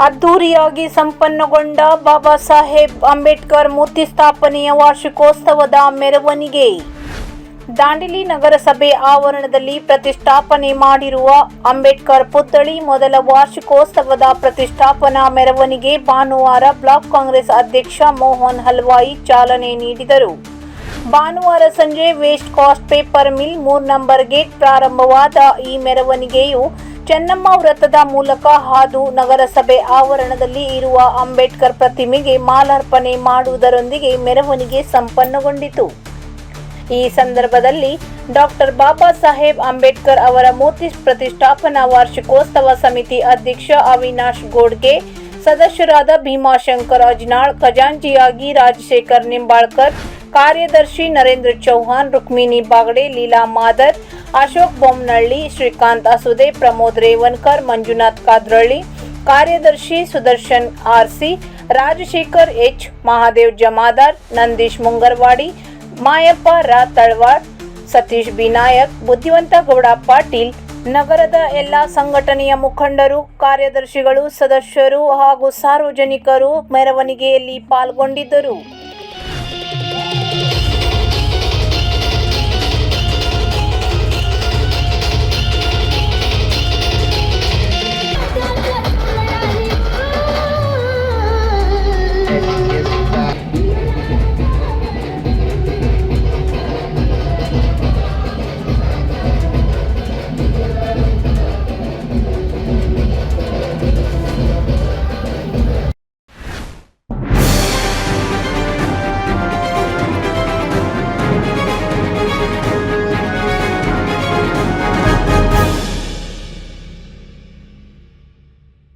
ಅದ್ದೂರಿಯಾಗಿ ಸಂಪನ್ನಗೊಂಡ ಬಾಬಾ ಸಾಹೇಬ್ ಅಂಬೇಡ್ಕರ್ ಮೂರ್ತಿ ಸ್ಥಾಪನೆಯ ವಾರ್ಷಿಕೋತ್ಸವದ ಮೆರವಣಿಗೆ. ದಾಂಡೇಲಿ ನಗರಸಭೆ ಆವರಣದಲ್ಲಿ ಪ್ರತಿಷ್ಠಾಪನೆ ಮಾಡಿರುವ ಅಂಬೇಡ್ಕರ್ ಪುತ್ಥಳಿ ಮೊದಲ ವಾರ್ಷಿಕೋತ್ಸವದ ಪ್ರತಿಷ್ಠಾಪನಾ ಮೆರವಣಿಗೆ ಭಾನುವಾರ ಬ್ಲಾಕ್ ಕಾಂಗ್ರೆಸ್ ಅಧ್ಯಕ್ಷ ಮೋಹನ್ ಹಲ್ವಾಯಿ ಚಾಲನೆ ನೀಡಿದರು. ಭಾನುವಾರ ಸಂಜೆ ವೇಸ್ಟ್ ಕಾಸ್ಟ್ ಪೇಪರ್ ಮಿಲ್ ಮೂರ್ ನಂಬರ್ ಗೇಟ್ ಪ್ರಾರಂಭವಾದ ಈ ಮೆರವಣಿಗೆಯು ಚೆನ್ನಮ್ಮ ವೃತ್ತದ ಮೂಲಕ ಹಾದು ನಗರಸಭೆ ಆವರಣದಲ್ಲಿ ಇರುವ ಅಂಬೇಡ್ಕರ್ ಪ್ರತಿಮೆಗೆ ಮಾಲಾರ್ಪಣೆ ಮಾಡುವುದರೊಂದಿಗೆ ಮೆರವಣಿಗೆ ಸಂಪನ್ನಗೊಂಡಿತು. ಈ ಸಂದರ್ಭದಲ್ಲಿ ಡಾಕ್ಟರ್ ಬಾಬಾ ಸಾಹೇಬ್ ಅಂಬೇಡ್ಕರ್ ಅವರ ಮೂರ್ತಿ ಪ್ರತಿಷ್ಠಾಪನಾ ವಾರ್ಷಿಕೋತ್ಸವ ಸಮಿತಿ ಅಧ್ಯಕ್ಷ ಅವಿನಾಶ್ ಗೋಡ್ಗೆ, ಸದಸ್ಯರಾದ ಭೀಮಾಶಂಕರ್ ಅಜ್ನಾಳ್ ಖಜಾಂಜಿಯಾಗಿ ರಾಜಶೇಖರ್ ನಿಂಬಾಳ್ಕರ್, ಕಾರ್ಯದರ್ಶಿ ನರೇಂದ್ರ ಚೌಹಾಣ್, ರುಕ್ಮಿಣಿ ಬಾಗಡೆ, ಲೀಲಾ ಮಾದರ್ ಅಶೋಕ್ ಬೊಮ್ಮನಹಳ್ಳಿ ಶ್ರೀಕಾಂತ್ ಅಸುದೆ, ಪ್ರಮೋದ್ ರೇವನ್ಕರ್ ಮಂಜುನಾಥ್ ಕಾದ್ರಳ್ಳಿ, ಕಾರ್ಯದರ್ಶಿ ಸುದರ್ಶನ್ ಆರ್ಸಿ, ರಾಜಶೇಖರ್ ಎಚ್ ಮಹಾದೇವ್ ಜಮಾದಾರ್, ನಂದೀಶ್ ಮುಂಗರ್ವಾಡಿ, ಮಾಯಪ್ಪ ರಾ ತಳವಾಡ್, ಸತೀಶ್ ಬಿ ನಾಯಕ್, ಬುದ್ಧಿವಂತ ಗೌಡ ಪಾಟೀಲ್, ನಗರದ ಎಲ್ಲ ಸಂಘಟನೆಯ ಮುಖಂಡರು, ಕಾರ್ಯದರ್ಶಿಗಳು, ಸದಸ್ಯರು ಹಾಗೂ ಸಾರ್ವಜನಿಕರು ಮೆರವಣಿಗೆಯಲ್ಲಿ ಪಾಲ್ಗೊಂಡಿದ್ದರು.